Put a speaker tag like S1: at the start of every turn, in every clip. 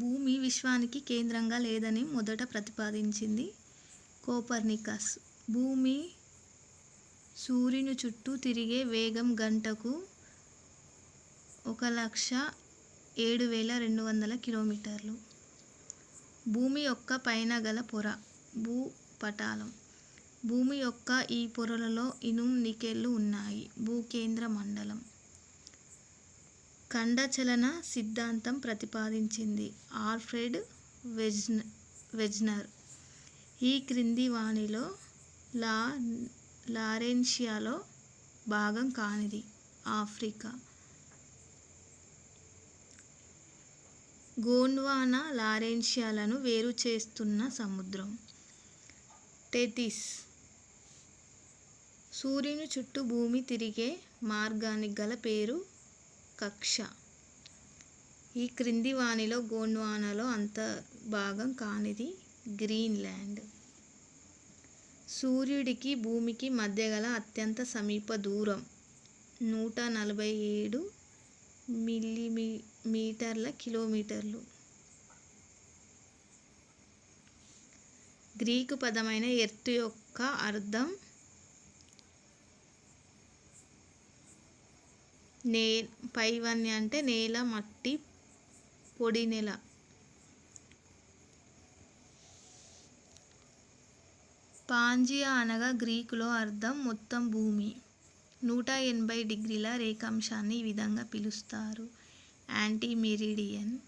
S1: భూమి విశ్వానికి కేంద్రంగా లేదని మొదట ప్రతిపాదించింది కోపర్నికస్. భూమి సూర్యుని చుట్టూ తిరిగే వేగం గంటకు ఒక లక్ష ఏడు వేల రెండు వందల కిలోమీటర్లు. భూమి యొక్క పైన గల పొర భూపటాలం భూమి యొక్క ఈ పొరలలో ఇనుము నికెళ్ళు ఉన్నాయి. భూకేంద్ర మండలం. ఖండచలన సిద్ధాంతం ప్రతిపాదించింది. ఆల్ఫ్రెడ్ వెజ్న వెజ్నర్. ఈ క్రింది వాణిలో లా లారెన్షియాలో భాగం కానిది. ఆఫ్రికా. గోండ్వానా లారెన్షియాలను వేరు చేస్తున్న సముద్రం. టెటిస్. సూర్యుని చుట్టూ భూమి తిరిగే మార్గానికి గల పేరు కక్ష. ఈ క్రింది వానిలో గోండ్వానాలో అంతర్భాగం కానిది గ్రీన్లాండ్. సూర్యుడికి భూమికి మధ్య గల అత్యంత సమీప దూరం నూట నలభై ఏడు మిల్లీమీ మీటర్ల కిలోమీటర్లు. గ్రీకు పదమైన ఎర్త్ యొక్క అర్థం నే పైవన్య అంటే నేల మట్టి పొడి నెల. పాంజియా అనగా గ్రీకులో అర్థం మొత్తం భూమి. నూట ఎనభై డిగ్రీల రేఖాంశాన్ని ఈ విధంగా పిలుస్తారు. యాంటీ మెరిడియన్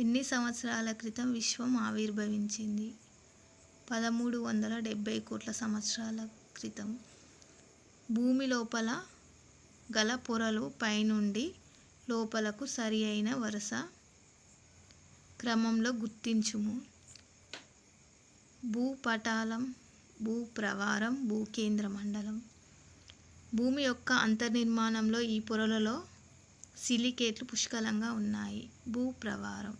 S1: ఎన్ని సంవత్సరాల క్రితం విశ్వం ఆవిర్భవించింది? పదమూడు వందల డెబ్భై కోట్ల సంవత్సరాల క్రితం. భూమి లోపల గల పొరలు పైనుండి లోపలకు సరి అయిన వరుస క్రమంలో గుర్తించుము. భూపటాలం భూప్రవారం భూకేంద్ర మండలం. భూమి యొక్క అంతర్నిర్మాణంలో ఈ పొరలలో సిలికేట్లు పుష్కలంగా ఉన్నాయి. భూప్రవారం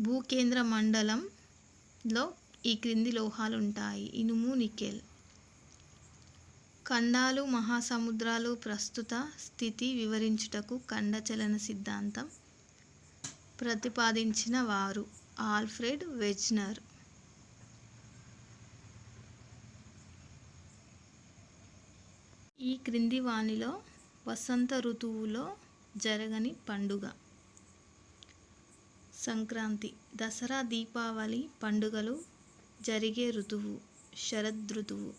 S1: భూకేంద్ర మండలంలో ఈ క్రింది లోహాలు ఉంటాయి ఇనుము నికెల్. ఖండాలు మహాసముద్రాలు ప్రస్తుత స్థితి వివరించుటకు ఖండచలన సిద్ధాంతం ప్రతిపాదించిన వారు ఆల్ఫ్రెడ్ వెజ్నర్. ఈ క్రింది వాణిలో వసంత ఋతువులో జరగని పండుగ. సంక్రాంతి దసరా దీపావళి పండుగలు జరిగే ఋతువు శరదృతువు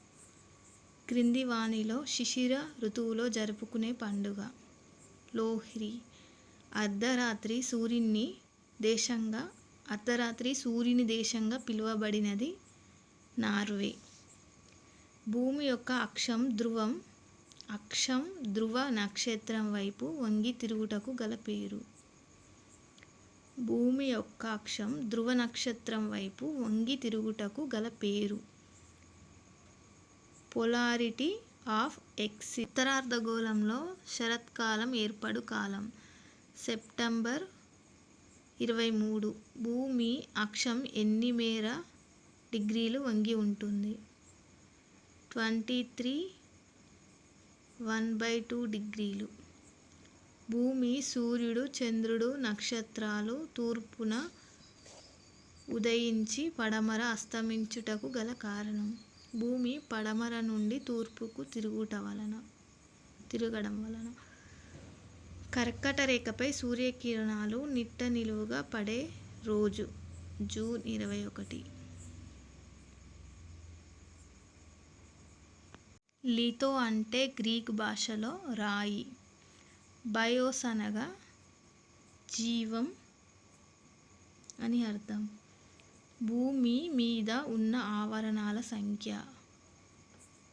S1: క్రింది వాణిలో శిశిర ఋతువులో జరుపుకునే పండుగ. లోహ్రి. అర్ధరాత్రి సూర్యుని దేశంగా అర్ధరాత్రి సూర్యుని దేశంగా పిలువబడినది నార్వే. భూమి యొక్క అక్షం ధ్రువం అక్షం ధ్రువ నక్షత్రం వైపు వంగి తిరుగుటకు గల పేరు. భూమి యొక్క అక్షం ధ్రువ నక్షత్రం వైపు వంగి తిరుగుటకు గల పేరు. Polarity of x. ఉత్తరార్ధగోళంలో శరత్కాలం ఏర్పడు కాలం. సెప్టెంబర్ ఇరవై మూడు భూమి అక్షం ఎన్ని మేర డిగ్రీలు వంగి ఉంటుంది? Twenty three one by two డిగ్రీలు. భూమి సూర్యుడు చంద్రుడు నక్షత్రాలు తూర్పున ఉదయించి పడమర అస్తమించుటకు గల కారణం. భూమి పడమర నుండి తూర్పుకు తిరుగుట వలన తిరగడం వలన. కర్కట రేఖపై సూర్యకిరణాలు నిట్ట నిలువుగా పడే రోజు జూన్ ఇరవై ఒకటి. లితో అంటే గ్రీక్ భాషలో రాయి. బయోస్ అనగా జీవం అని అర్థం. భూమి మీద ఉన్న ఆవరణాల సంఖ్య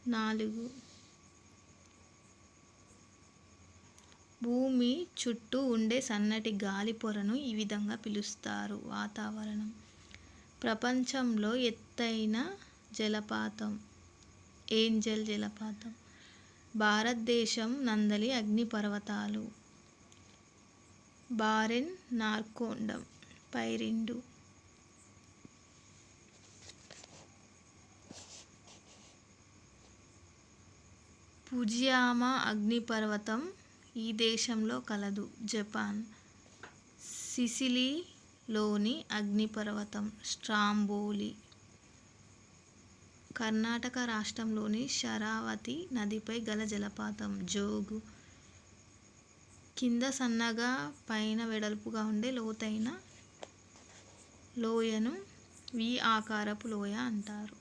S1: నాలుగు. భూమి చుట్టూ ఉండే సన్నటి గాలి పొరను ఈ విధంగా పిలుస్తారు. వాతావరణం. ప్రపంచంలో ఎత్తైన జలపాతం. ఏంజల్ జలపాతం. భారతదేశం నందలి అగ్నిపర్వతాలు బారెన్ నార్కోండం. పై ఫుజియామా అగ్నిపర్వతం ఈ దేశంలో కలదు. జపాన్. సిసిలీలోని అగ్నిపర్వతం. స్ట్రాంబోలి. కర్ణాటక రాష్ట్రంలోని శరావతి నదిపై గల జలపాతం. జోగు. కింద సన్నగా పైన వెడల్పుగా ఉండే లోతైన లోయను వి ఆకారపు లోయ అంటారు.